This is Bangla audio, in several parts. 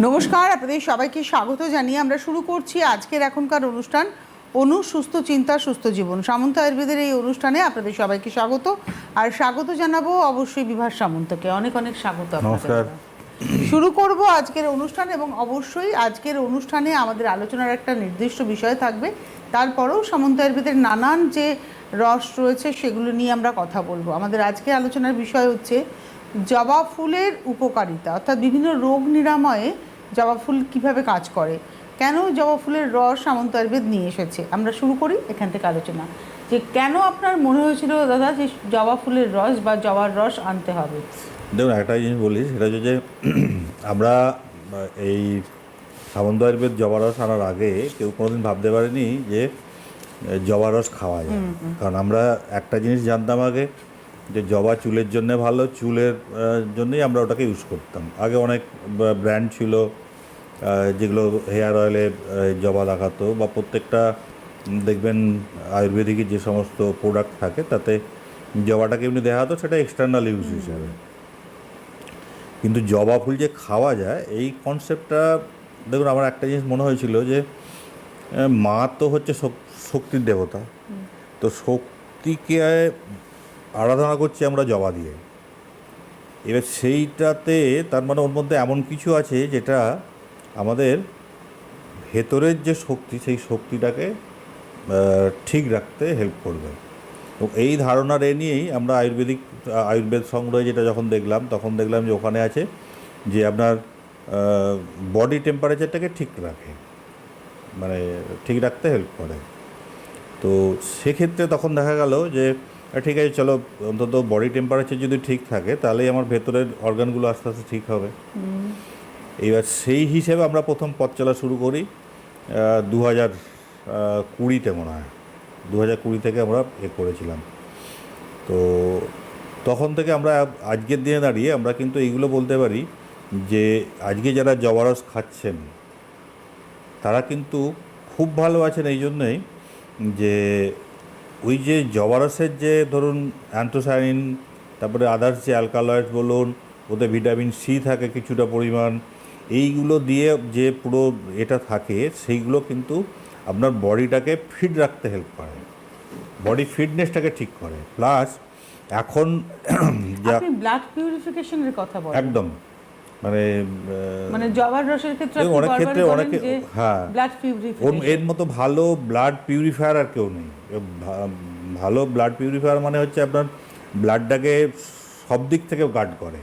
নমস্কার আপনাদের সবাইকে স্বাগত জানিয়ে আমরা শুরু করছি আজকের এখনকার অনুষ্ঠান অনু সুস্থ চিন্তা সুস্থ জীবন। সামন্ত আয়ুর্বেদের এই অনুষ্ঠানে আপনাদের সবাইকে স্বাগত। আর স্বাগত জানাব অবশ্যই বিভাস সামন্তকে। অনেক অনেক স্বাগত। নমস্কার। শুরু করব আজকের অনুষ্ঠান এবং অবশ্যই আজকের অনুষ্ঠানে আমাদের আলোচনার একটা নির্দিষ্ট বিষয় থাকবে। তারপরেও সামন্ত আয়ুর্বেদের নানান যে রস রয়েছে সেগুলো নিয়ে আমরা কথা বলব। আমাদের আজকের আলোচনার বিষয় হচ্ছে জবা ফুলের উপকারিতা অর্থাৎ বিভিন্ন রোগ নিরাময়ে জবা ফুল কীভাবে কাজ করে? কেন জবা ফুলের রস সামন্ত আয়ুর্বেদ নিয়ে এসেছে? আমরা শুরু করি এখান থেকে আলোচনা। যে কেন আপনার মনে হয়েছিল দাদা যে জবা ফুলের রস বা জবার রস আনতে হবে? দেখুন একটা জিনিস বলি সেটা হচ্ছে যে আমরা এই সামন্ত আয়ুর্বেদ জবা রস আনার আগে কেউ কোনোদিন ভাবতে পারেনি যে জবারস খাওয়া যায়। কারণ আমরা একটা জিনিস জানতাম আগে যে জবা চুলের জন্য ভালো চুলের জন্যই আমরা ওটাকে ইউজ করতাম। আগে অনেক ব্র্যান্ড ছিল যেগুলো হেয়ার অয়েলে জবা লাগাতো বা প্রত্যেকটা দেখবেন আয়ুর্বেদিকের যে সমস্ত প্রোডাক্ট থাকে তাতে জবাটাকে এমনি দেখা হতো সেটা এক্সটার্নাল ইউজ হিসাবে। কিন্তু জবা ফুল যে খাওয়া যায় এই কনসেপ্টটা দেখুন আমার একটা জিনিস মনে হয়েছিল যে মা তো হচ্ছে শক্তির দেবতা। তো শক্তিকে আরাধনা করছি আমরা জবা দিয়ে। এবার সেইটাতে তার মানে ওর মধ্যে এমন কিছু আছে যেটা আমাদের ভেতরের যে শক্তি, সেই শক্তিটাকে ঠিক রাখতে হেল্প করবে। এবং এই ধারণার এ নিয়েই আমরা আয়ুর্বেদিক, আয়ুর্বেদ সংগ্রহে যেটা যখন দেখলাম, তখন দেখলাম যে ওখানে আছে যে আপনার বডি টেম্পারেচারটাকে ঠিক রাখে। মানে ঠিক রাখতে হেল্প করে। তো সেক্ষেত্রে তখন দেখা গেল যে ঠিক আছে চলো অন্তত বডি টেম্পারেচার যদি ঠিক থাকে তাহলেই আমার ভেতরের অর্গানগুলো আস্তে আস্তে ঠিক হবে। এইবার সেই হিসেবে আমরা প্রথম পথ চলা শুরু করি দু হাজার কুড়িতে মনে হয়। দু হাজার কুড়ি থেকে আমরা এ করেছিলাম। তো তখন থেকে আমরা আজকের দিনে দাঁড়িয়ে আমরা কিন্তু এইগুলো বলতে পারি যে আজকে যারা জবারস খাচ্ছেন তারা কিন্তু খুব ভালো আছেন এই জন্যই যে ওই যে জবারসের যে ধরুন অ্যান্থোসায়ানিন তারপরে আদার্স যে অ্যালকালয়েড বলুন ওতে ভিটামিন সি থাকে কিছুটা পরিমাণ এইগুলো দিয়ে যে পুরো এটা থাকে সেইগুলো কিন্তু আপনার বডিটাকে ফিট রাখতে হেল্প করে। বডি ফিটনেসটাকে ঠিক করে। প্লাস এখন ব্লাড পিউরিফিকেশনের কথা একদম। মানে মানে জবার রসের ক্ষেত্রে অনেক ক্ষেত্রে অনেকে হ্যাঁ। ব্লাড পিউরিফিকেশন এর মতো ভালো ব্লাড পিউরিফায়ার আর কেউ নেই। ভালো ব্লাড পিউরিফায়ার মানে হচ্ছে আপনার ব্লাডটাকে সব দিক থেকে গার্ড করে।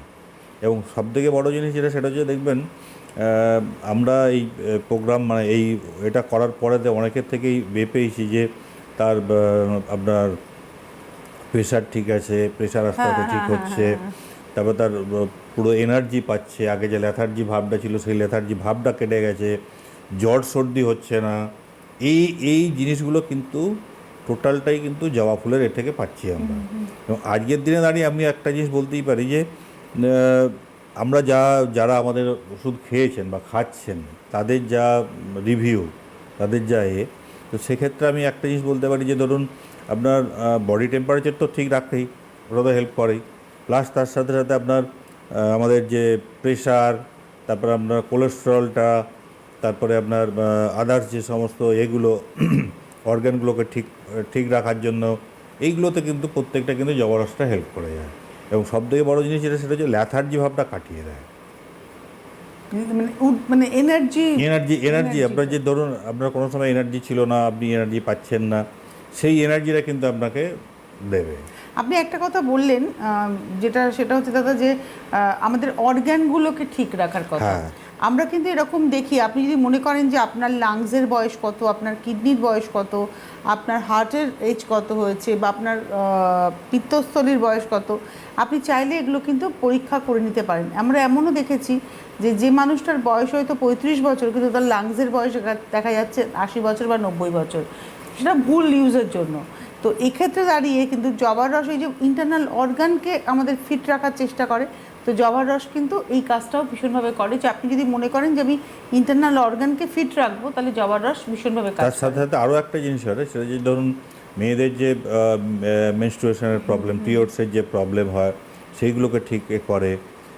এবং সব থেকে বড় জিনিস যেটা সেটা হচ্ছে দেখবেন আমরা এই প্রোগ্রাম মানে এই এটা করার পরে অনেকের থেকেই বে পেয়েছি যে তার আপনার প্রেশার ঠিক আছে প্রেশার আস্তে আস্তে ঠিক হচ্ছে। তারপর তার পুরো এনার্জি পাচ্ছে। আগে যে লেথার্জি ভাবটা ছিল সেই লেথার্জি ভাবটা কেটে গেছে। জ্বর সর্দি হচ্ছে না। এই এই জিনিসগুলো কিন্তু টোটালটাই কিন্তু জবা ফুলের এ থেকে পাচ্ছি আমরা। এবং আজকের দিনে দাঁড়িয়ে আমি একটা জিনিস বলতেই পারি যে আমরা যা যারা আমাদের ওষুধ খেয়েছেন বা খাচ্ছেন তাদের যা রিভিউ তাদের যা এ তো সেক্ষেত্রে আমি একটা জিনিস বলতে পারি যে ধরুন আপনার বডি টেম্পারেচার তো ঠিক রাখতেই ওটা তো হেল্প করেই। প্লাস তার সাথে সাথে আপনার আমাদের যে প্রেশার তারপরে আপনার কোলেস্টেরলটা তারপরে আপনার আদার্স যে সমস্ত এগুলো অর্গানগুলোকে ঠিক ঠিক রাখার জন্য এইগুলোতে কিন্তু প্রত্যেকটা কিন্তু জবরসটা হেল্প করে যায়। এবং সবথেকে বড় জিনিস যেটা সেটা হচ্ছে ল্যাথার্জি ভাবটা কাটিয়ে দেয়। মানে এনার্জি এনার্জি এনার্জি আপনার যে ধরুন আপনার কোনো সময় এনার্জি ছিল না আপনি এনার্জি পাচ্ছেন না সেই এনার্জিটা কিন্তু আপনাকে দেবে। আপনি একটা কথা বললেন যেটা সেটা হচ্ছে দাদা যে আমাদের অর্গ্যানগুলোকে ঠিক রাখার কথা। হ্যাঁ। আমরা কিন্তু এরকম দেখি আপনি যদি মনে করেন যে আপনার লাংসের বয়স কত আপনার কিডনির বয়স কত আপনার হার্টের এজ কত হয়েছে বা আপনার পিত্তস্থলীর বয়স কত আপনি চাইলে এগুলো কিন্তু পরীক্ষা করে নিতে পারেন। আমরা এমনও দেখেছি যে যে মানুষটার বয়স হয়তো পঁয়ত্রিশ বছর কিন্তু তার লাংসের বয়স দেখা- দেখা যাচ্ছে আশি বছর বা নব্বই বছর। সেটা ভুল ইউজের জন্য। তো এক্ষেত্রে দাঁড়িয়ে কিন্তু জবার রস এই যে ইন্টারনাল অর্গানকে আমাদের ফিট রাখার চেষ্টা করে তো জবার রস কিন্তু এই কাজটাও ভীষণভাবে করে। যে আপনি যদি মনে করেন যে আমি ইন্টারনাল অর্গানকে ফিট রাখব তাহলে জবার রস ভীষণভাবে কাজ তার সাথে সাথে আরও একটা জিনিস হয় সেটা যে ধরুন মেয়েদের যে মেনস্ট্রুয়েশনের প্রবলেম পিরিয়ডসের যে প্রবলেম হয় সেইগুলোকে ঠিক করে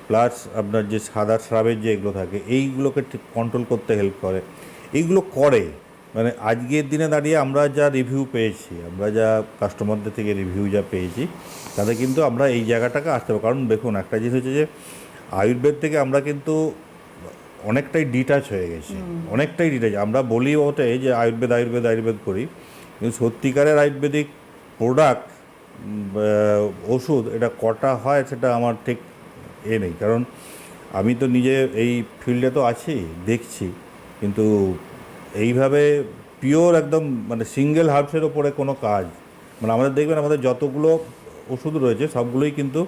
প্লাস আপনার যে সাদা স্রাবের যে এগুলো থাকে এইগুলোকে ঠিক কন্ট্রোল করতে হেল্প করে। এইগুলো করে মানে আজকের দিনে দাঁড়িয়ে আমরা যা রিভিউ পেয়েছি আমরা যা কাস্টমারদের থেকে রিভিউ যা পেয়েছি তাতে কিন্তু আমরা এই জায়গাটাকে আসতে পারব। কারণ দেখুন একটা জিনিস হচ্ছে যে আয়ুর্বেদ থেকে আমরা কিন্তু অনেকটাই ডিটাচ হয়ে গেছি। অনেকটাই ডিটাচ আমরা বলি ওতে যে আয়ুর্বেদ আয়ুর্বেদ আয়ুর্বেদ করি। কিন্তু সত্যিকারের আয়ুর্বেদিক প্রোডাক্ট ওষুধ এটা কটা হয় সেটা আমার ঠিক এ নেই। কারণ আমি তো নিজে এই ফিল্ডে তো আছি দেখছি। কিন্তু এইভাবে পিওর একদম মানে সিঙ্গেল হার্বসের ওপরে কোনো কাজ মানে আমাদের দেখবেন আমাদের যতগুলো ওষুধ রয়েছে সবগুলোই কিন্তু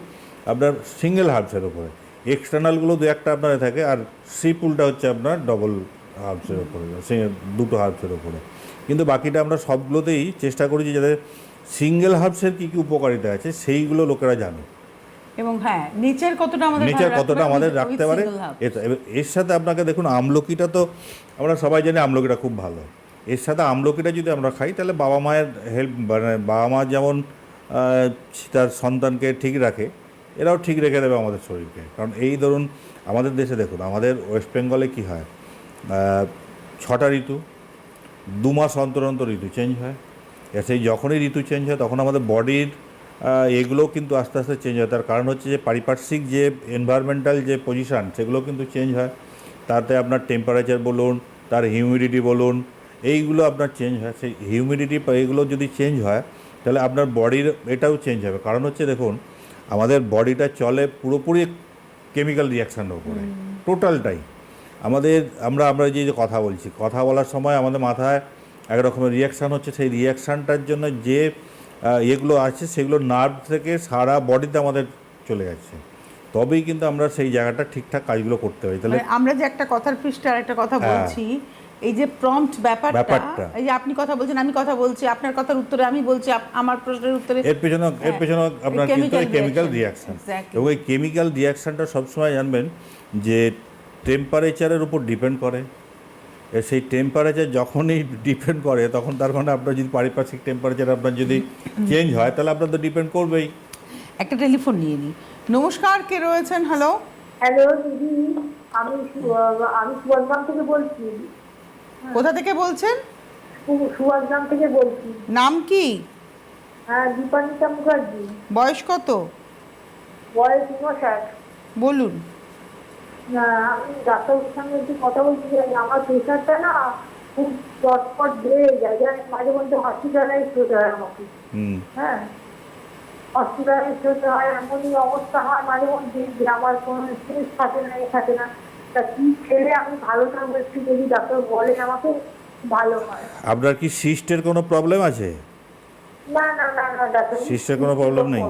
আপনার সিঙ্গেল হার্বসের ওপরে। এক্সটার্নালগুলো দু একটা আপনার থাকে আর সি পুলটা হচ্ছে আপনার ডবল হার্বসের ওপরে দুটো হার্বসের ওপরে। কিন্তু বাকিটা আমরা সবগুলোতেই চেষ্টা করি যে যাদের সিঙ্গেল হার্বসের কী কী উপকারিতা আছে সেইগুলো লোকেরা জানে এবং হ্যাঁ নেচার কতটা আমাদের নেচার কতটা আমাদের রাখতে পারে এর সাথে আপনাকে দেখুন আমলকিটা তো আমরা সবাই জানি আমলকিটা খুব ভালো। এর সাথে আমলকিটা যদি আমরা খাই তাহলে বাবা মায়ের হেল্প মানে বাবা মা যেমন তার সন্তানকে ঠিক রাখে এরাও ঠিক রেখে দেবে আমাদের শরীরকে। কারণ এই ধরুন আমাদের দেশে দেখুন আমাদের ওয়েস্ট বেঙ্গলে কী হয় ছটা ঋতু দু মাস অন্তর অন্তর ঋতু চেঞ্জ হয়। সেই যখনই ঋতু চেঞ্জ হয় তখন আমাদের বডির এগুলোও কিন্তু আস্তে আস্তে চেঞ্জ হয়। তার কারণ হচ্ছে যে পারিপার্শ্বিক যে এনভায়রনমেন্টাল যে পজিশান সেগুলো কিন্তু চেঞ্জ হয়। তাতে আপনার টেম্পারেচার বলুন তার হিউমিডিটি বলুন এইগুলো আপনার চেঞ্জ হয়। সেই হিউমিডিটি এগুলো যদি চেঞ্জ হয় তাহলে আপনার বডির এটাও চেঞ্জ হবে। কারণ হচ্ছে দেখুন আমাদের বডিটা চলে পুরোপুরি কেমিক্যাল রিয়াকশানের উপরে। টোটালটাই আমাদের আমরা আমরা যে যে কথা বলছি কথা বলার সময় আমাদের মাথায় এক রকমের রিয়াকশান হচ্ছে। সেই রিয়াকশানটার জন্য যে এগুলো আছে সেগুলো নার্ভ থেকে সারা বডিতে আমাদের চলে যাচ্ছে তবেই কিন্তু আমরা সেই জায়গাটা ঠিকঠাক কাজগুলো করতে পারি তাহলে আমরা যে একটা কথার পৃষ্ঠে আর একটা কথা হ্যাঁ। বলছি এই যে প্রম্পট ব্যাপারটা। এই যে আপনি কথা বলছেন আমি কথা বলছি আপনার কথার উত্তরে আমি বলছি আমার প্রশ্নের উত্তরে এর পেছনে এর হ্যাঁ, পেছনে আপনার কিন্তু কেমিক্যাল exactly. এবং এই কেমিক্যাল রিয়াকশানটা সবসময় জানবেন যে টেম্পারেচারের উপর ডিপেন্ড করে সেই টেম্পারেচার যখনই ডিপেন্ড করে তখন তার মানে আপনার যদি পারিপার্শ্বিক টেম্পারেচার আপনার যদি চেঞ্জ হয় তাহলে আপনার তো ডিপেন্ড করবেই। একটা টেলিফোন নিয়ে নিই নমস্কার কে রয়েছেন? হ্যালো হ্যালো দিদি। আমি আমি সুভাষগ্রাম থেকে বলছি। কোথা থেকে বলছেন? সুভাষগ্রাম থেকে বলছি। নাম কি? হ্যাঁ দীপানিতা মুখার্জি। বয়স কত? বয়স উনষাট। বলুন। না, আমি ডাক্তারের সঙ্গে একটু কথা বলছি আমার প্রেশারটা না খুব চটপট বেড়ে যায়। জানেন মাঝে মধ্যে হসপিটালাইজ হতে হয় আমাকে। হ্যাঁ। হসপিটালাইজ হতে হয় এমনই অবস্থা হয় মাঝে মধ্যে যে আমার কোনো জিনিস থাকে না এ থাকে না। তা কি খেলে আমি ভালো থাকব একটু যদি ডাক্তার বলেন আমাকে ভালো হয়। আপনার কি সিস্টের কোনো প্রবলেম আছে? না না না না ডাক্তার শিষ্যের কোনো প্রবলেম নেই?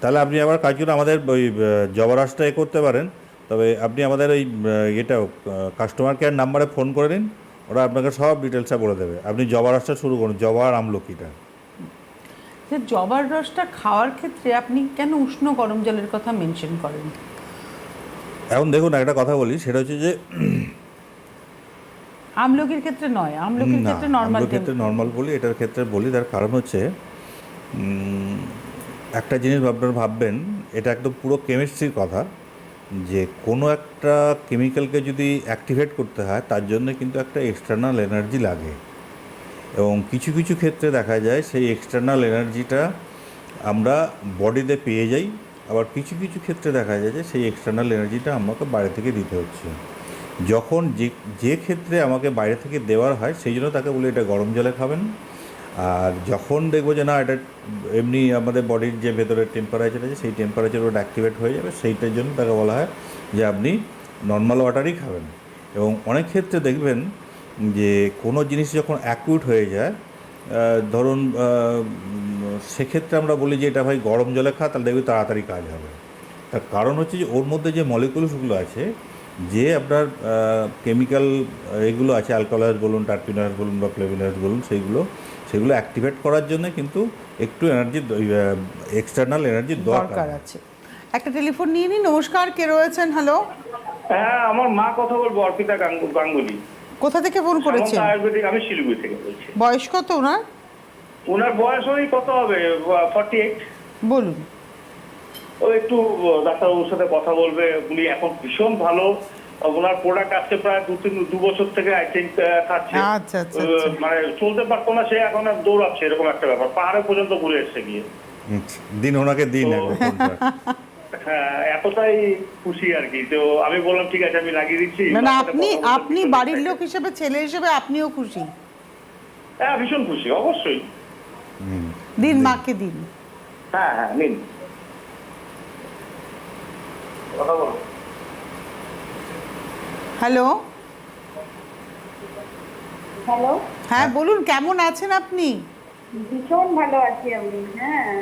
তাহলে আপনি আবার কাজ করুন আমাদের ওই জবরাসটা এ করতে পারেন। তবে আপনি আমাদের ওই এটা কাস্টমার কেয়ার নাম্বারে ফোন করে নিন ওরা আপনাকে সব ডিটেলসটা বলে দেবে। আপনি জবরাসটা শুরু করুন জবার আমলকিটা। যে জবার রসটা খাওয়ার ক্ষেত্রে আপনি কেন উষ্ণ গরম জলের কথা মেনশন করেন? এখন দেখুন একটা কথা বলি সেটা হচ্ছে যে আমলকির ক্ষেত্রে নয় আমলকির ক্ষেত্রে নর্মাল ক্ষেত্রে নর্মাল বলি এটার ক্ষেত্রে বলি তার কারণ হচ্ছে একটা জিনিস আপনারা ভাববেন, এটা একদম পুরো কেমিস্ট্রির কথা, যে কোনো একটা কেমিক্যালকে যদি অ্যাক্টিভেট করতে হয়, তার জন্য কিন্তু একটা এক্সটার্নাল এনার্জি লাগে। এবং কিছু কিছু ক্ষেত্রে দেখা যায়, সেই এক্সটার্নাল এনার্জিটা আমরা বডিতে পেয়ে যাই, আবার কিছু কিছু ক্ষেত্রে দেখা যায় যে সেই এক্সটার্নাল এনার্জিটা আমাকে বাইরে থেকে দিতে হচ্ছে। যখন যে যে ক্ষেত্রে আমাকে বাইরে থেকে দেওয়ার হয়, সেই জন্য তাকে বলি এটা গরম জলে খাবেন আর যখন দেখব যে না, এটা এমনি আমাদের বডির যে ভেতরের টেম্পারেচার আছে, সেই টেম্পারেচার ওটা অ্যাক্টিভেট হয়ে যাবে, সেইটার জন্য তাকে বলা হয় যে আপনি নর্মাল ওয়াটারই খাবেন। এবং অনেক ক্ষেত্রে দেখবেন যে কোনো জিনিস যখন অ্যাকুইট হয়ে যায় ধরুন সেক্ষেত্রে আমরা বলি যে, এটা ভাই গরম জলে খা, তাহলে দেখবি তাড়াতাড়ি কাজ হবে। তার কারণ হচ্ছে যে, ওর মধ্যে যে মলিকুলসগুলো আছে, যে আপনার কেমিক্যাল এগুলো আছে অ্যালকোহলাস বলুন টার্পিনাস বলুন বা ফ্লেভিনাস বলুন, সেইগুলো সেগুলো অ্যাক্টিভেট করার জন্য কিন্তু একটু এনার্জি এক্সটার্নাল এনার্জির দরকার। আছে। একটা টেলিফোন নিয়ে নিন। নমস্কার কে রয়েছেন? হ্যালো হ্যাঁ আমার মা কথা বলব অর্পিতা গাঙ্গু- গাঙ্গুলি। কোথা থেকে ফোন করেছেন? আয়ুর্বেদিক আমি শিলিগুড়ি থেকে বলছি। বয়স কত ওনার? ওনার বয়স ওই কত হবে? ফর্টি এইট বলুন। ও একটু ডাক্তারবাবুর সাথে কথা বলবে। উনি এখন ভীষণ ভালো। ওনার প্রোডাক্ট আসছে প্রায় দু তিন দু বছর থেকে আই থিঙ্ক খাচ্ছে। আচ্ছা, আচ্ছা, আচ্ছা। মানে চলতে পারতো না সে এখন আর দৌড়াচ্ছে এরকম একটা ব্যাপার। পাহাড়ে পর্যন্ত ঘুরে এসছে গিয়ে। দিন ওনাকে দিন। হ্যাঁ এতটাই খুশি আর কি। তো আমি বললাম ঠিক আছে আমি লাগিয়ে দিচ্ছি। না না ওনার সাথে আপনি আপনি বাড়ির লোক হিসেবে ছেলে হিসেবে আপনিও খুশি? হ্যাঁ ভীষণ খুশি অবশ্যই। দিন মাকে দিন। হ্যাঁ হ্যাঁ নিন। কথা বলো হ্যালো? হ্যালো? হ্যাঁ বলুন কেমন আছেন আপনি? ভীষণ ভালো আছি আমি হ্যাঁ।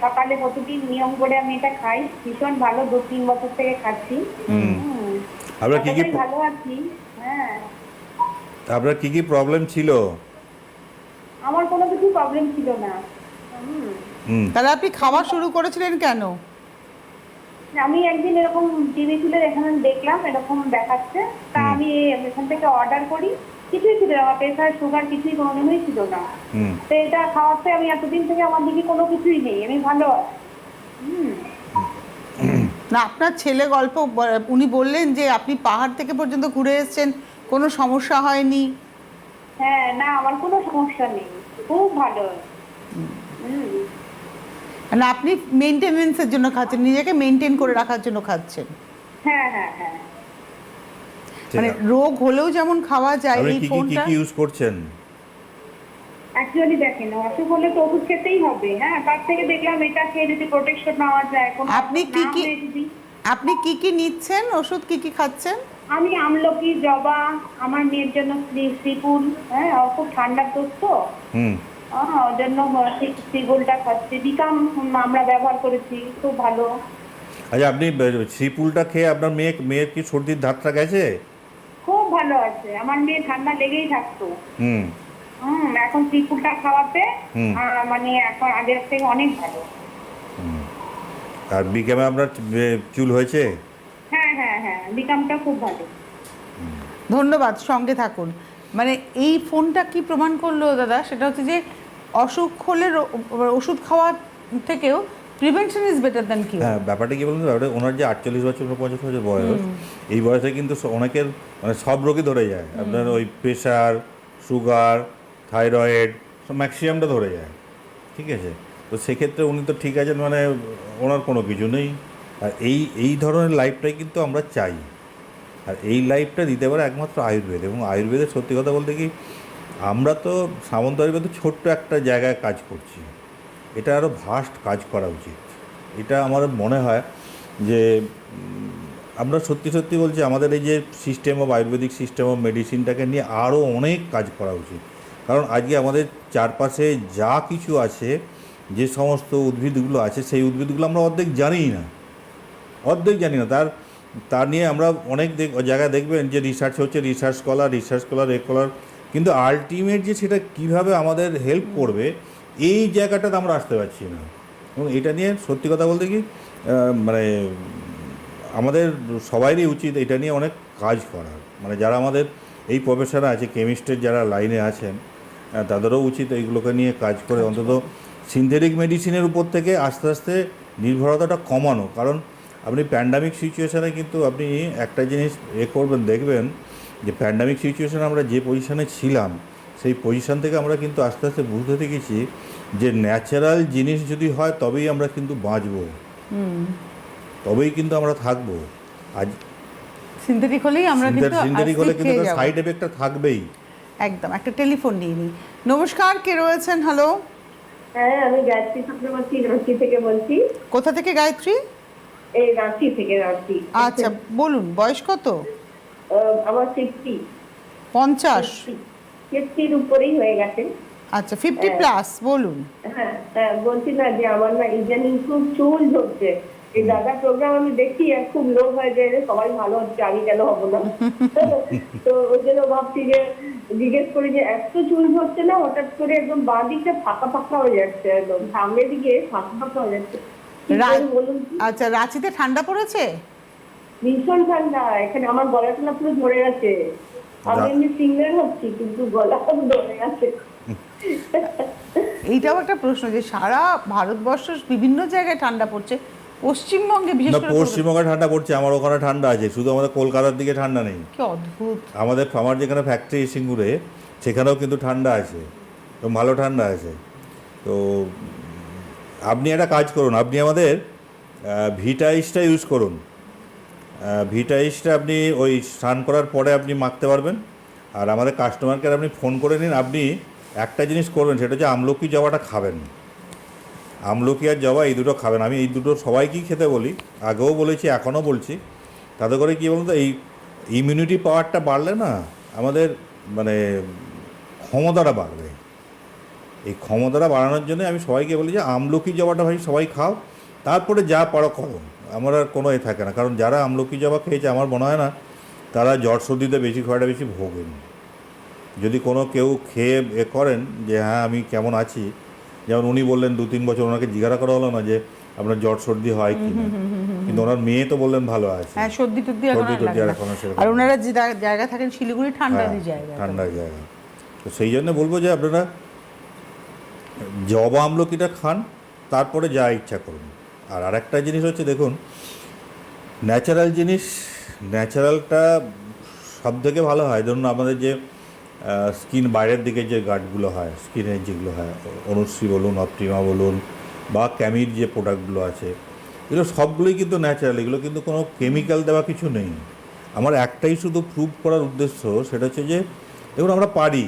সকালে প্রতিদিন নিয়ম করে আমি এটা খাই। ভীষণ ভালো দু তিন বছর থেকে খাচ্ছি। হুম। আপনার কি কি ভালো আছি হ্যাঁ। আপনার কি কি প্রবলেম ছিল? আমার কোনো কিছু প্রবলেম ছিল না। তাহলে আপনি খাওয়া শুরু করেছিলেন কেন? আমি একদিন এরকম টিভি তুলে এখানে দেখলাম এরকম দেখাচ্ছে। তা আমি এখান থেকে অর্ডার করি। কিছুই ছিল না আমার প্রেশার সুগার কিছুই কোনোদিনই ছিল না। তো এটা খাওয়াতে আমি এতদিন থেকে আমার দিকে কোনো কিছুই নেই আমি ভালো। হুম। না আপনার ছেলে গল্প উনি বললেন যে আপনি পাহাড় থেকে পর্যন্ত ঘুরে এসেছেন কোনো সমস্যা হয়নি? হ্যাঁ না আমার কোনো সমস্যা নেই। খুব ভালো। হুম। না আপনি মেনটেনেন্সের জন্য খাচ্ছেন নিজেকে মেনটেন করে রাখার জন্য খাচ্ছেন। হ্যাঁ হ্যাঁ হ্যাঁ। মানে রোগ হলেও যেমন খাওয়া যায় এই কি কি কি ফোনটা কি ইউজ করছেন? অ্যাকচুয়ালি দেখেন অসুখ হলে তো ওষুধ খেতেই হবে হ্যাঁ? তার থেকে দেখলাম এটা খেয়ে যদি প্রোটেকশন নেওয়া যায় কোনো আপনি কি কি- আপনি কি কি নিচ্ছেন? ওষুধ কি কি খাচ্ছেন? আমি আমলকি জবা আমার মেয়ের জন্য শ্রী- শ্রীপুল হ্যাঁ? খুব ঠান্ডার দোষ তো হুম। ওর জন্য শ্রী- খাচ্ছি। বিকাম আমরা ব্যবহার করেছি। খুব ভালো। আচ্ছা আপনি শ্রীপুলটা খেয়ে আপনার মেয়ে মেয়ের কি সর্দির ধাতটা গেছে? খুব ভালো আছে। আমার মেয়ে ঠান্ডা লেগেই থাকতো। হুম। হুম এখন শ্রীপুলটা খাওয়াতে মানে এখন আগের থেকে অনেক ভালো। আর বিকেমে আপনার চুল হয়েছে? হ্যাঁ হ্যাঁ হ্যাঁ বিকামটা খুব ভালো। ধন্যবাদ সঙ্গে থাকুন। মানে এই ফোনটা কি প্রমাণ করল দাদা? সেটা হচ্ছে যে অসুখ হলে ওষুধ খাওয়া থেকেও prevention is better than cure হ্যাঁ ব্যাপারটা কি বলুন ব্যাপারটা ওনার যে আটচল্লিশ বছর পঞ্চাশ বছর বয়স এই বয়সে কিন্তু অনেকের মানে সব রোগই ধরে যায়। আপনার ওই প্রেশার সুগার থাইরয়েড সব ম্যাক্সিমামটা ধরে যায়। ঠিক আছে? তো সেক্ষেত্রে উনি তো ঠিক আছেন মানে ওনার কোনো কিছু নেই। আর এই এই ধরনের লাইফটাই কিন্তু আমরা চাই। আর এই লাইফটা দিতে পারে একমাত্র আয়ুর্বেদ। এবং আয়ুর্বেদের সত্যি কথা বলতে কি আমরা তো সামন্ত আয়ুর্বেদ ছোট্ট একটা জায়গায় কাজ করছি। এটা আরও ভাস্ট কাজ করা উচিত। এটা আমার মনে হয় যে আমরা সত্যি সত্যি বলছি আমাদের এই যে system of ayurvedic system of মেডিসিনটাকে নিয়ে আরও অনেক কাজ করা উচিত। কারণ আজকে আমাদের চারপাশে যা কিছু আছে, যে সমস্ত উদ্ভিদগুলো আছে, সেই উদ্ভিদগুলো আমরা অর্ধেক জানিই না। অর্ধেক জানি না। তার তার নিয়ে আমরা অনেক জায়গায় দেখবেন যে রিসার্চ হচ্ছে research scholar research scholar a scholar কিন্তু আলটিমেট যে সেটা কীভাবে আমাদের হেল্প করবে এই জায়গাটাতে আমরা আসতে পারছি না। এবং এটা নিয়ে সত্যি কথা বলতে কি মানে আমাদের সবারই উচিত এটা নিয়ে অনেক কাজ করার মানে যারা আমাদের এই প্রফেসর আছে কেমিস্টের যারা লাইনে আছেন তাদেরও উচিত এইগুলোকে নিয়ে কাজ করে। অন্তত সিনথেটিক মেডিসিনের উপর থেকে আস্তে আস্তে নির্ভরতাটা কমানো। কারণ আপনি প্যান্ডামিক সিচুয়েশানে কিন্তু আপনি একটা জিনিস এ করবেন দেখবেন যে প্যান্ডামিক সিচুয়েশানে আমরা যে পজিশানে ছিলাম সেই পজিশান থেকে আমরা কিন্তু আস্তে আস্তে বুঝতে দেখেছি যে ন্যাচারাল জিনিস যদি হয় তবেই আমরা কিন্তু বাঁচবো। তবেই কিন্তু আমরা থাকব। আজ সিনথেটিক হলেই আমরা কিন্তু সিনথেটিক হলে কিন্তু সাইড এফেক্টটা থাকবেই। একদম একটা টেলিফোন নিয়ে নিই নমস্কার কে রয়েছেন? হ্যালো হ্যাঁ আমি গায়ত্রী চক্রবর্তী রাঁচি থেকে বলছি। কোথা থেকে গায়ত্রী? এই রাঁচি থেকে রাঁচি। আচ্ছা বলুন বয়স কত? আমার ফিফটি পঞ্চাশ? ফিফটির উপরেই হয়ে গেছে। আচ্ছা ফিফটি। প্লাস বলুন। হ্যাঁ হ্যাঁ বলছি না যে আমার না ইদানিং খুব চুল ঝরছে এই দাদা প্রোগ্রাম আমি দেখি আর খুব লোভ হয় যে সবাই ভালো হচ্ছে আমি কেন হব না? তো ওই জন্য ভাবছি যে জিজ্ঞেস করি যে এত চুল ঝরছে না হঠাৎ করে একদম বাঁ দিকটা ফাঁকা ফাঁকা হয়ে যাচ্ছে একদম। সামনের দিকে ফাঁকা ফাঁকা হয়ে যাচ্ছে? আচ্ছা রাঁচিতে ঠান্ডা পড়েছে? ভীষণ ঠান্ডা এখানে আমার গলা টলা পুরো ধরে গেছে। আমি এমনি সিঙ্গার হচ্ছি কিন্তু গলা ধরে গেছে। এইটাও একটা প্রশ্ন যে সারা ভারতবর্ষ বিভিন্ন জায়গায় ঠান্ডা পড়ছে পশ্চিমবঙ্গে বিশেষ করে পশ্চিমবঙ্গে ঠান্ডা পড়ছে আমার ওখানে ঠান্ডা আছে শুধু আমাদের কলকাতার দিকে ঠান্ডা নেই। কি অদ্ভুত। আমাদের আমার যেখানে ফ্যাক্টরি সিঙ্গুরে সেখানেও কিন্তু ঠান্ডা আছে তো ভালো ঠান্ডা আছে। তো আপনি একটা কাজ করুন আপনি আমাদের ভিটাইসটা ইউজ করুন। ভিটাইসটা আপনি ওই স্নান করার পরে আপনি মাখতে পারবেন। আর আমাদের কাস্টমারকে আপনি ফোন করে নিন, আপনি একটা জিনিস করবেন, সেটা হচ্ছে আমলকি জবাটা খাবেন। আমলকি আর জবা এই দুটো খাবেন। আমি এই দুটো সবাইকেই খেতে বলি, আগেও বলেছি, এখনও বলছি। তাতে করে কী বলুন তো, এই ইমিউনিটি পাওয়ারটা বাড়লে না আমাদের মানে ক্ষমতাটা বাড়বে। এই ক্ষমতাটা বাড়ানোর জন্য আমি সবাইকে বলি যে আমলকি জবাটা ভাই সবাই খাও, তারপরে যা পারো করো আমার আর কোনো এ থাকে না। কারণ যারা আমলকি জবা খেয়েছে আমার মনে হয় না তারা জ্বর সর্দিতে বেশি খাওয়াটা বেশি ভোগেন। যদি কোনো কেউ খেয়ে এ করেন যে হ্যাঁ আমি কেমন আছি? যেমন উনি বললেন দু তিন বছর ওনাকে জিজ্ঞাসা করা হলো না যে আপনার জ্বর সর্দি হয় কি না? কিন্তু ওনার মেয়ে তো বললেন ভালো আছে। হ্যাঁ সর্দি টর্দি সর্দি টর্দি আর এখন আর ওনারা যে জা- জায়গায় থাকেন শিলিগুড়ি ঠান্ডা হ্যাঁ, জায়গা। ঠান্ডার জায়গা। তো সেই জন্য বলব যে আপনারা জবা আমলকিটা খান তারপরে যা ইচ্ছা করুন। আর আরেকটা জিনিস হচ্ছে, দেখুন ন্যাচারাল জিনিস ন্যাচারালটা সব থেকে ভালো হয়। ধরুন আমাদের যে স্কিন বাইরের দিকে যে গার্ডগুলো হয় স্কিনের যেগুলো হয়, অনুশ্রী বলুন অপটিমা বলুন, বা ক্যামির যে প্রোডাক্টগুলো আছে, এগুলো সবগুলোই কিন্তু ন্যাচারাল এগুলো কিন্তু কোনো কেমিক্যাল দেওয়া কিছু নেই। আমার একটাই শুধু প্রুভ করার উদ্দেশ্য, সেটা হচ্ছে যে, দেখুন, আমরা পারি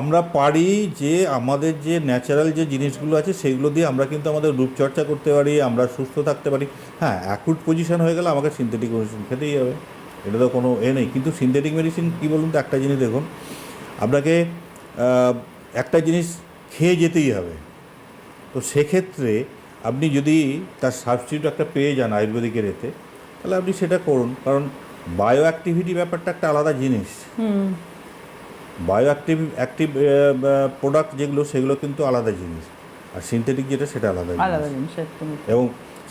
আমরা পারি যে আমাদের যে ন্যাচারাল যে জিনিসগুলো আছে, সেগুলো দিয়ে আমরা কিন্তু আমাদের রূপচর্চা করতে পারি, আমরা সুস্থ থাকতে পারি। হ্যাঁ অ্যাকুট পজিশন হয়ে গেলে আমাকে সিনথেটিক মেডিসিন খেতেই হবে। এটা তো কোনো এ নেই। কিন্তু সিনথেটিক মেডিসিন কী বলুন তো? একটা জিনিস দেখুন, আপনাকে একটা জিনিস খেয়ে যেতেই হবে। তো সেক্ষেত্রে আপনি যদি তার সাবস্টিটিউট একটা পেয়ে যান আয়ুর্বেদিকের এতে, তাহলে আপনি সেটা করুন। কারণ বায়ো অ্যাক্টিভিটি ব্যাপারটা একটা আলাদা জিনিস। বায়ো অ্যাক্টিভ অ্যাক্টিভ প্রোডাক্ট যেগুলো সেগুলো কিন্তু আলাদা জিনিস। আর সিনথেটিক যেটা সেটা আলাদা আলাদা জিনিস জিনিস এবং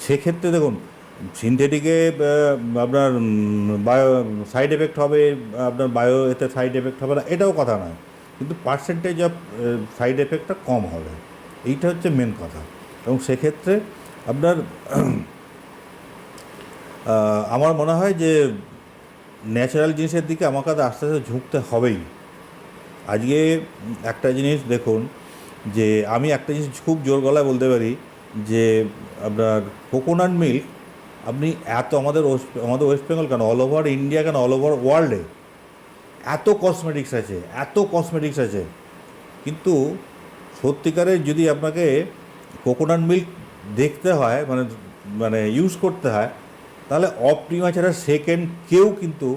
সেক্ষেত্রে দেখুন সিনথেটিকে আপনার বায়ো সাইড এফেক্ট হবে আপনার বায়ো এতে সাইড এফেক্ট হবে না এটাও কথা নয়। কিন্তু পার্সেন্টেজ অফ সাইড এফেক্টটা কম হবে। এইটা হচ্ছে মেন কথা। এবং সেক্ষেত্রে আপনার আমার মনে হয় যে ন্যাচারাল জিনিসের দিকে আমাকে আস্তে আস্তে ঝুঁকতে হবেই। আজকে একটা জিনিস দেখুন, যে আমি একটা জিনিস খুব জোর গলায় বলতে পারি, যে আপনার কোকোনাট মিল্ক, আপনি এত আমাদের ওয়েস্ট আমাদের ওয়েস্ট বেঙ্গল কেন, অল ওভার ইন্ডিয়া কেন, অল ওভার ওয়ার্ল্ডে এত কসমেটিক্স আছে, এত কসমেটিক্স আছে কিন্তু সত্যিকারের যদি আপনাকে কোকোনাট মিল্ক দেখতে হয় মানে মানে ইউজ করতে হয়, তাহলে অপটিমা ছাড়া সেকেন্ড কেউ কিন্তু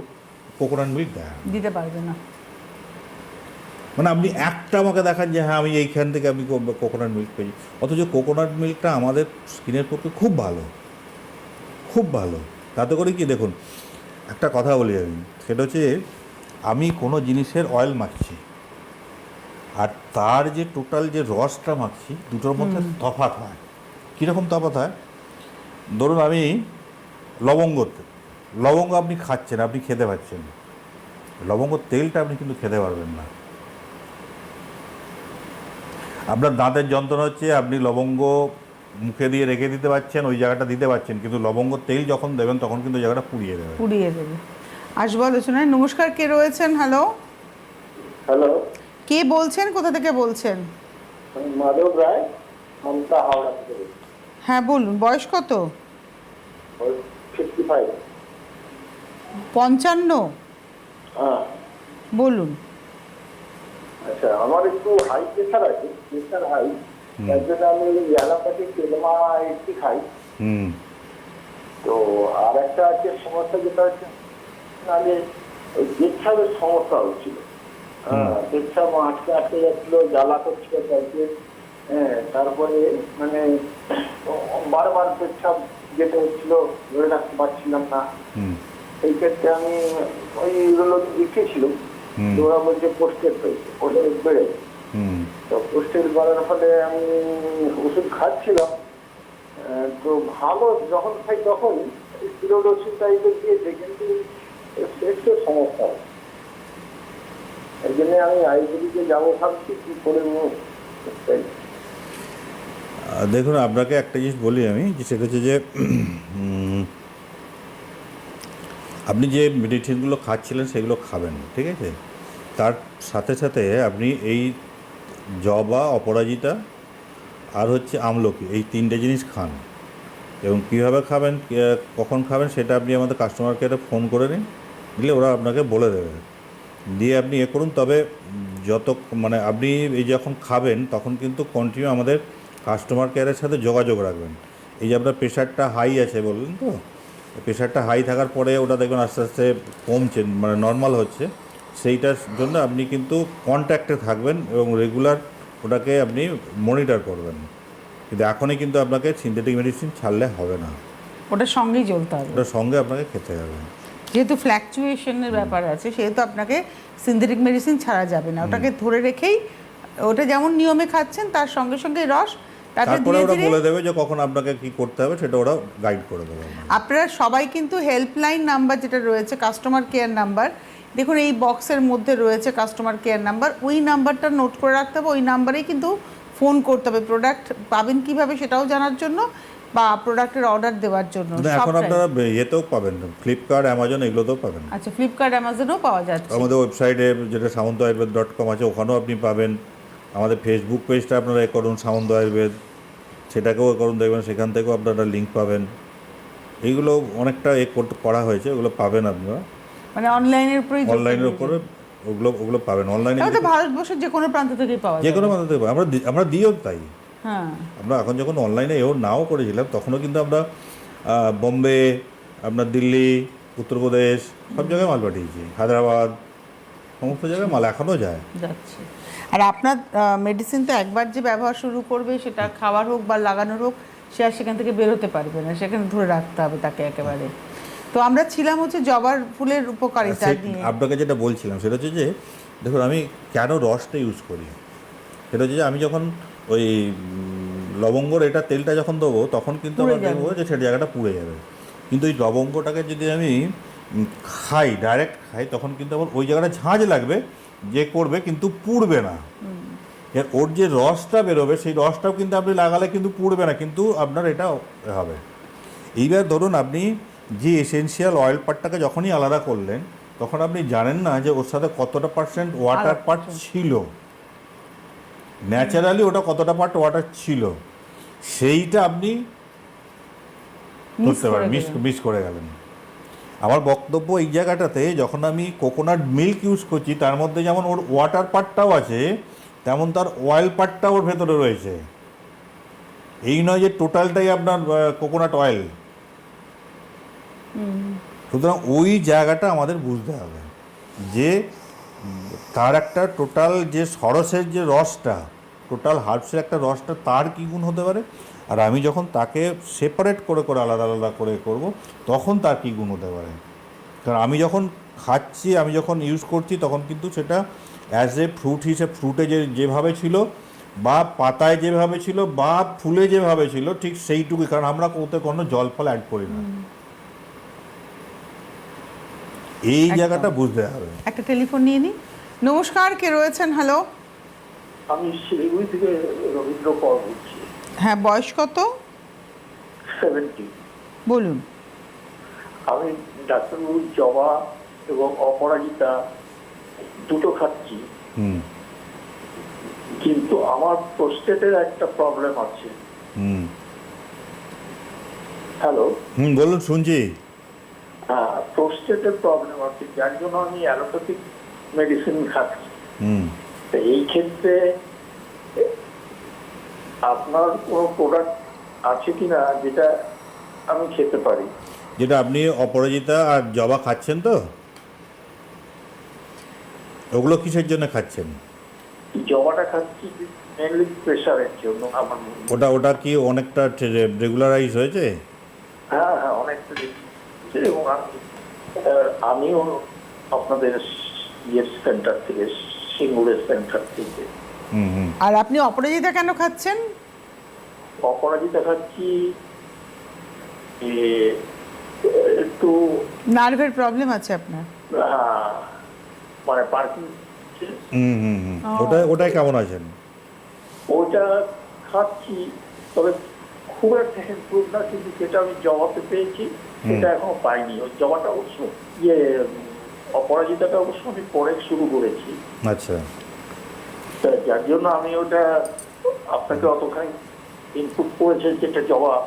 কোকোনাট মিল্ক দেয়। দিতে পারবে না মানে আপনি একটা আমাকে দেখান যে হ্যাঁ আমি এইখান থেকে আমি কোকোনাট মিল্ক পেয়েছি। অথচ কোকোনাট মিল্কটা আমাদের স্কিনের পক্ষে খুব ভালো। খুব ভালো। তাতে করে কি দেখুন একটা কথা বলি আমি। সেটা হচ্ছে আমি কোনো জিনিসের অয়েল মাখছি আর তার যে টোটাল যে রসটা মাখছি দুটোর মধ্যে তফাৎ হয়। কীরকম তফাৎ হয়? ধরুন আমি লবঙ্গ লবঙ্গ আপনি খাচ্ছেন আপনি খেতে পাচ্ছেন। লবঙ্গ তেলটা আপনি কিন্তু খেতে পারবেন না। আপনার দাঁতের যন্ত্রণা হচ্ছে আপনি লবঙ্গ মুখে দিয়ে রেখে দিতে পারছেন ওই জায়গাটা দিতে পারছেন কিন্তু লবঙ্গ তেল যখন দেবেন তখন কিন্তু ওই জায়গাটা পুড়িয়ে দেবে। পুড়িয়ে দেবে। আসব আলোচনায়। নমস্কার কে রয়েছেন? হ্যালো হ্যালো কে বলছেন? কোথা থেকে বলছেন? মাধব রায় মমতা হাওড়া থেকে হ্যাঁ বলুন বয়স কত? পঞ্চান্ন? হ্যাঁ। বলুন। আচ্ছা আমার একটু হাই প্রেশার আছে প্রেশার হাই তার জন্য আমি এলাকাতে তেলমা একটি খাই। হুম। তো আর একটা আছে সমস্যা যেটা হচ্ছে ওই পেচ্ছাপের সমস্যা হচ্ছিল। হ্যাঁ পেচ্ছাপ আটকে আটকে যাচ্ছিল জ্বালা করছিল কালকে। হ্যাঁ তারপরে মানে বারবার পেচ্ছাপ যেতে হচ্ছিল ধরে রাখতে পারছিলাম না। সেই ক্ষেত্রে আমি ওই এগুলো দেখেছিল হুম। ওরা বলছে পোস্টের হয়েছে পোস্টের বেড়ে তো পোস্টের বাড়ার ফলে আমি ওষুধ খাচ্ছিলাম তো ভালো যখন খাই তখন স্টিরয়েড ওষুধ টাইপের দিয়েছে কিন্তু একটু সমস্যা। এই জন্য আমি আয়ুর্বেদিকে যাব ভাবছি কি করে দেখুন আপনাকে একটা জিনিস বলি আমি যে সেটা হচ্ছে যে আপনি যে মেডিসিনগুলো খাচ্ছিলেন, সেগুলো খাবেন ঠিক আছে? তার সাথে সাথে আপনি এই জবা, অপরাজিতা আর হচ্ছে আমলকি, এই তিনটে জিনিস খান। এবং কীভাবে খাবেন কখন খাবেন, সেটা আপনি আমাদের কাস্টমার কেয়ারে ফোন করে নিন দিলে ওরা আপনাকে বলে দেবে। দিয়ে আপনি এ করুন, তবে যত মানে আপনি এই যখন খাবেন, তখন কিন্তু কন্টিনিউ আমাদের কাস্টমার কেয়ারের সাথে যোগাযোগ রাখবেন। এই যে আপনার প্রেশারটা হাই আছে বললেন তো? প্রেশারটা হাই থাকার পরে ওটা দেখবেন আস্তে আস্তে কমছে মানে নর্মাল হচ্ছে। সেইটার জন্য আপনি কিন্তু কন্ট্যাক্টে থাকবেন এবং রেগুলার ওটাকে আপনি মনিটর করবেন। কিন্তু এখনই কিন্তু আপনাকে সিনথেটিক মেডিসিন ছাড়লে হবে না। ওটার সঙ্গেই চলতে হবে। ওটার সঙ্গে আপনাকে খেতে হবে। যেহেতু ফ্ল্যাকচুয়েশনের ব্যাপার আছে সেহেতু আপনাকে সিনথেটিক মেডিসিন ছাড়া যাবে না। ওটাকে ধরে রেখেই ওটা যেমন নিয়মে খাচ্ছেন তার সঙ্গে সঙ্গে রস তারপরে ওরা বলে দেবে যে কখন আপনাকে কি করতে হবে সেটা ওরা গাইড করে দেবে আপনারা সবাই কিন্তু হেল্পলাইন নাম্বার যেটা রয়েছে কাস্টমার কেয়ার নাম্বার দেখুন এই বক্সের মধ্যে রয়েছে কাস্টমার কেয়ার নাম্বার ওই নাম্বারটা নোট করে রাখতে হবে ওই নাম্বারেই কিন্তু ফোন করতে হবে। প্রোডাক্ট পাবেন কীভাবে সেটাও জানার জন্য বা প্রোডাক্টের অর্ডার দেওয়ার জন্য। এখন আপনারা ইয়েতেও পাবেন ফ্লিপকার্ট অ্যামাজন এগুলোতেও পাবেন। আচ্ছা ফ্লিপকার্ট অ্যামাজনেও পাওয়া যাচ্ছে। আমাদের ওয়েবসাইটে যেটা সামন্ত আয়ুর্বেদ ডট কম আছে ওখানেও আপনি পাবেন। আমাদের ফেসবুক পেজটা আপনারা এ করুন সামন্ত আয়ুর্বেদ। সেটাকেও করুন দেখবেন সেখান থেকেও আপনারা লিঙ্ক পাবেন। এইগুলো অনেকটা এ করা হয়েছে ওগুলো পাবেন আপনারা। মানে অনলাইনের উপরেই যোগ অনলাইনের উপরে ওগুলো ওগুলো পাবেন। অনলাইনে তো ভারতবর্ষের যে কোনো প্রান্ত থেকেই পাওয়া যে কোনো মাধ্যমে পাবেন। আমরা আমরা দিয়েও তাই। হ্যাঁ। আমরা এখন যখন অনলাইনে এও নাও করেছিলাম তখনও কিন্তু আমরা বোম্বে আপনার দিল্লি উত্তরপ্রদেশ সব জায়গায় মাল পাঠিয়েছি। হায়দ্রাবাদ সমস্ত জায়গায় মাল এখনও যায়। যাচ্ছে। আর আপনার মেডিসিন তো একবার যে ব্যবহার শুরু করবে সেটা খাওয়ার হোক বা লাগানোর হোক সে আর সেখান থেকে বেরোতে পারবে না। সেখানে ধরে রাখতে হবে তাকে একেবারে। তো আমরা ছিলাম হচ্ছে জবার ফুলের উপকারিতা নিয়ে। আপনাকে যেটা বলছিলাম সেটা হচ্ছে যে দেখুন আমি কেন রসটা ইউজ করি? সেটা হচ্ছে যে আমি যখন ওই লবঙ্গর এটা তেলটা যখন দেবো তখন কিন্তু আমার। দেখব যে সেটা জায়গাটা পুড়ে যাবে। কিন্তু ওই লবঙ্গটাকে যদি আমি খাই ডাইরেক্ট খাই তখন কিন্তু আমার ওই জায়গাটা ঝাঁঝ লাগবে। যে করবে কিন্তু পুড়বে না। এর ওর যে রসটা বেরোবে সেই রসটাও কিন্তু আপনি লাগালে কিন্তু পুড়বে না কিন্তু আপনার এটা হবে। এইবার ধরুন আপনি যে এসেনশিয়াল অয়েল পার্টটাকে যখনই আলাদা করলেন তখন আপনি জানেন না যে ওর সাথে কতটা পার্সেন্ট ওয়াটার পার্ট ছিল। ন্যাচারালি ওটা কতটা পার্ট ওয়াটার ছিল? সেইটা আপনি করে পারেন মিস। মিস করে গেলেন। আমার বক্তব্য এই জায়গাটাতে যখন আমি কোকোনাট মিল্ক ইউজ করছি তার মধ্যে যেমন ওর ওয়াটার পার্টটাও আছে তেমন তার অয়েল পার্টটাও ওর ভেতরে রয়েছে। এই নয় যে টোটালটাই আপনার কোকোনাট অয়েল সুতরাং ওই জায়গাটা আমাদের বুঝতে হবে যে তার একটা টোটাল যে সরসের যে রসটা টোটাল হার্বসের একটা রসটা তার কী গুণ হতে পারে? আর আমি যখন তাকে সেপারেট করে করে আলাদা আলাদা করে করব তখন তার কী গুণ হতে পারে? কারণ আমি যখন খাচ্ছি আমি যখন ইউজ করছি তখন কিন্তু সেটা অ্যাজ এ ফ্রুট হিসেবে ফ্রুটে যে যেভাবে ছিল বা পাতায় যেভাবে ছিল বা ফুলে যেভাবে ছিল ঠিক সেইটুকুই কারণ আমরা ওতে কোনো জল ফল অ্যাড করি না। এই জায়গাটা বুঝতে হবে। একটা টেলিফোন নিয়ে নিই নমস্কার কে রয়েছেন? হ্যালো আমি শিলিগুড়ি থেকে রবীন্দ্র কর বলছি। হ্যাঁ বয়স কত? সেভেন্টি বলুন। আমি ডাক্তারবাবু জবা এবং অপরাজিতা দুটো খাচ্ছি। হুম। কিন্তু আমার প্রোস্টেটের একটা প্রবলেম আছে। হুম। হ্যালো? হুম বলুন শুনছি। হ্যাঁ প্রোস্টেটের প্রবলেম আছে যার জন্য আমি অ্যালোপ্যাথিক মেডিসিন খাচ্ছি। হুম। তো এই ক্ষেত্রে আপনার কোনো প্রোডাক্ট আছে কিনা যেটা আমি খেতে পারি? যেটা আপনি অপরাজিতা আর জবা খাচ্ছেন তো? ওগুলো কিসের জন্য খাচ্ছেন? জবাটা খাচ্ছি মেনলি প্রেশারের জন্য আমার ওটা ওটা কি অনেকটা রেগুলারাইজ হয়েছে? হ্যাঁ হ্যাঁ অনেকটা এবং আমি আমিও আপনাদের ইয়ের সেন্টার থেকে সিঙ্গুরের সেন্টার থেকে আর আপনি অপরাজিতা কেন খাচ্ছেন? অপরাজিতা খাচ্ছি এ, একটু নার্ভের প্রবলেম আছে আপনার। মানে পার্কিং হুম হুম হুম। ও। ওটাই কেমন আছেন? ওইটা খাচ্ছি তবে খুব একটা হেল্পফুল না কিন্তু যেটা আমি জবাতে পেয়েছি সেটা এখনও পাইনি। ওই জবাটা অবশ্য ইয়ে অপরাজিতাটা অবশ্য আমি পরে শুরু করেছি। আচ্ছা। যার জন্য আমি ওটা আপনাকে অতখানি ইনপুট করেছে যেটা জবাব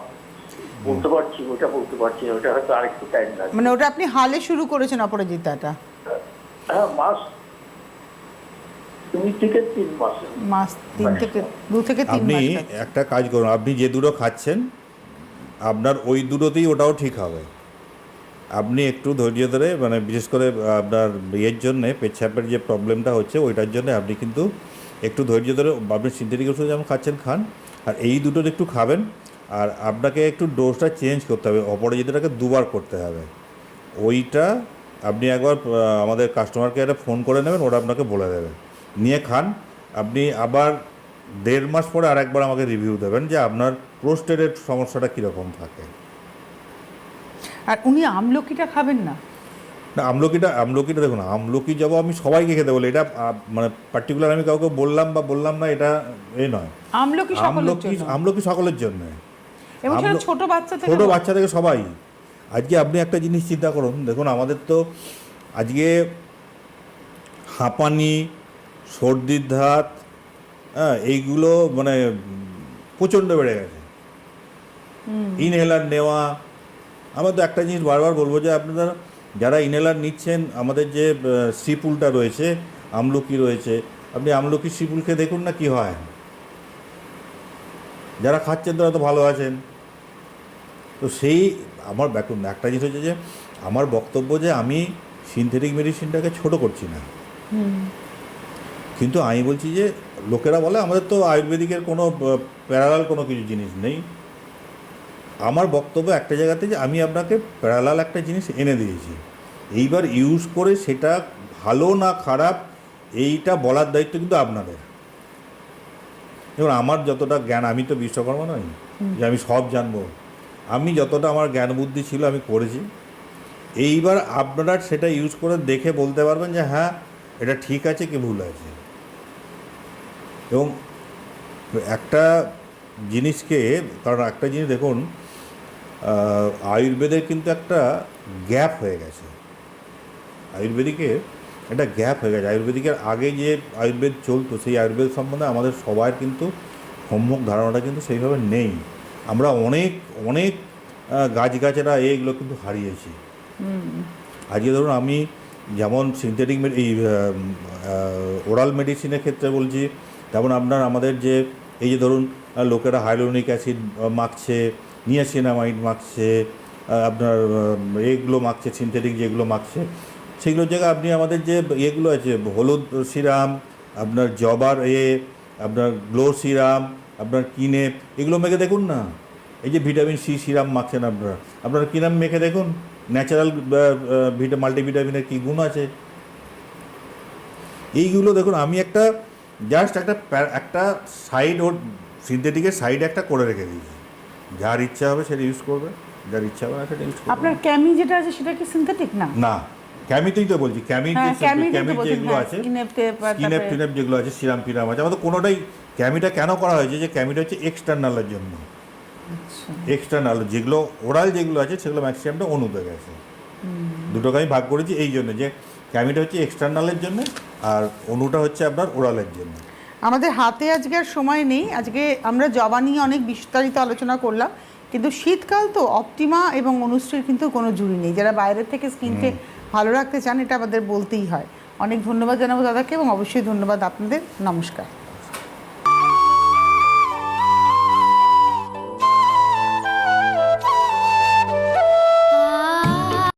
বলতে পারছি ওটা বলতে পারছি না ওটা হয়তো আরেকটু টাইম লাগবে। মানে ওটা আপনি হালে শুরু করেছেন অপরাজিতাটা? হ্যাঁ মাস মাস। মাস তিন থেকে দু থেকে তিন আপনি একটা কাজ করুন আপনি যে দুটো খাচ্ছেন আপনার ওই দুটোতেই ওটাও ঠিক হবে। আপনি একটু ধৈর্য ধরে মানে বিশেষ করে আপনার ইয়ের জন্যে পেচ্ছাপের যে প্রবলেমটা হচ্ছে, ওইটার জন্য আপনি কিন্তু একটু ধৈর্য ধরে, আপনি সিনথেটিক ওষুধ যেমন খাচ্ছেন, খান। আর এই দুটোর একটু খাবেন। আর আপনাকে একটু ডোজটা চেঞ্জ করতে হবে। অপরাজিতাটাকে দুবার করতে হবে। ওইটা আপনি একবার আমাদের কাস্টমার কেয়ারে ফোন করে নেবেন, ওরা আপনাকে বলে দেবে। নিয়ে খান। আপনি আবার দেড় মাস পরে আরেকবার আমাকে রিভিউ দেবেন যে আপনার প্রোস্টেটের সমস্যাটা কীরকম থাকে। আর উনি আমলকিটা খাবেন না। না আমলকিটা আমলকিটা দেখুন আমলকি যাব আমি সবাইকে খেতে বলি এটা মানে পার্টিকুলার আমি কাউকে বললাম বা বললাম না এটা এ নয়। আমলকি সকলের আমলকি জন্য। আমলকি সকলের জন্য। ছোট বাচ্চা থেকে ছোট বাচ্চা থেকে সবাই। আজকে আপনি একটা জিনিস চিন্তা করুন দেখুন আমাদের তো আজকে হাঁপানি সর্দির ধাত হ্যাঁ এইগুলো মানে প্রচণ্ড বেড়ে গেছে। ইনহেলার নেওয়া আমরা তো একটা জিনিস বারবার বলব যে আপনারা যারা ইনহেলার নিচ্ছেন আমাদের যে সিপুলটা রয়েছে আমলকি রয়েছে আপনি আমলকি সিপুলকে দেখুন না কি হয়। যারা খাচ্ছেন তারা তো ভালো আছেন। তো সেই আমার একটা জিনিস হচ্ছে যে আমার বক্তব্য যে আমি সিনথেটিক মেডিসিনটাকে ছোট করছি না। কিন্তু আমি বলছি যে লোকেরা বলে আমাদের তো আয়ুর্বেদিকের কোনো প্যারালাল কোনো কিছু জিনিস নেই। আমার বক্তব্য একটা জায়গাতে যে আমি আপনাকে প্যারালাল একটা জিনিস এনে দিয়েছি। এইবার ইউজ করে সেটা ভালো না খারাপ এইটা বলার দায়িত্ব কিন্তু আপনাদের। দেখুন আমার যতটা জ্ঞান আমি তো বিশ্বকর্মা নই যে আমি সব জানব। আমি যতটা আমার জ্ঞান বুদ্ধি ছিল আমি করেছি। এইবার আপনারা সেটা ইউজ করে দেখে বলতে পারবেন যে হ্যাঁ এটা ঠিক আছে কি ভুল আছে। এবং একটা জিনিসকে কারণ একটা জিনিস দেখুন আয়ুর্বেদের কিন্তু একটা গ্যাপ হয়ে গেছে। আয়ুর্বেদিকে একটা গ্যাপ হয়ে গেছে। আয়ুর্বেদিকের আগে যে আয়ুর্বেদ চলতো সেই আয়ুর্বেদ সম্বন্ধে আমাদের সবার কিন্তু সম্মুখ ধারণাটা কিন্তু সেইভাবে নেই। আমরা অনেক অনেক গাছগাছরা এইগুলো কিন্তু হারিয়েছি। আজকে ধরুন আমি যেমন সিনথেটিক এই ওরাল মেডিসিনের ক্ষেত্রে বলছি তেমন আপনার আমাদের যে এই যে ধরুন লোকেরা হাইলোনিক অ্যাসিড মাখছে নিয়াসিনামাইড মাখছে আপনার এগুলো মাখছে সিনথেটিক যেগুলো মাখছে সেগুলোর জায়গায় আপনি আমাদের যে এগুলো আছে, হলুদ সিরাম, আপনার জবার এ, আপনার গ্লো সিরাম, আপনার কিনে, এগুলো মেখে দেখুন না। এই যে ভিটামিন সি সিরাম মাখছেন আপনারা আপনারা কিরাম মেখে দেখুন? ন্যাচারাল ভিটা, মাল্টিভিটামিনের কী গুণ আছে? এইগুলো দেখুন, আমি একটা, জাস্ট একটা একটা সাইড ওর সিনথেটিকের সাইড একটা করে রেখে দিয়েছি। যার ইচ্ছা হবে সেটা ইউজ করবে যার ইচ্ছা হবে না সেটা ইউজ করবে। আপনার ক্যামি যেটা আছে সেটা কি সিনথেটিক না? না ক্যামিতেই তো বলছি ক্যামির হ্যাঁ যে ক্যামি যেগুলো আছে স্কিনেপ স্কিনেপ টিনেপ যেগুলো আছে সিরাম ফিরাম আছে আমাদের কোনোটাই ক্যামিটা কেন করা হয়েছে যে ক্যামিটা হচ্ছে এক্সটার্নালের জন্য। এক্সটার্নাল যেগুলো ওরাল যেগুলো আছে সেগুলো ম্যাক্সিমামটা অনুতে গেছে। দুটোকে আমি ভাগ করেছি এই জন্য যে ক্যামিটা হচ্ছে এক্সটার্নালের জন্য আর অনুটা হচ্ছে আপনার ওরালের জন্য। আমাদের হাতে আজকে আর সময় নেই। আজকে আমরা জবা নিয়ে অনেক বিস্তারিত আলোচনা করলাম। কিন্তু শীতকাল তো অপটিমা এবং অনুষ্ঠীর কিন্তু কোনো জুড়ি নেই। যারা বাইরের থেকে স্কিনকে ভালো রাখতে চান এটা আমাদের বলতেই হয়। অনেক ধন্যবাদ জানাব দাদাকে এবং অবশ্যই ধন্যবাদ আপনাদের। নমস্কার।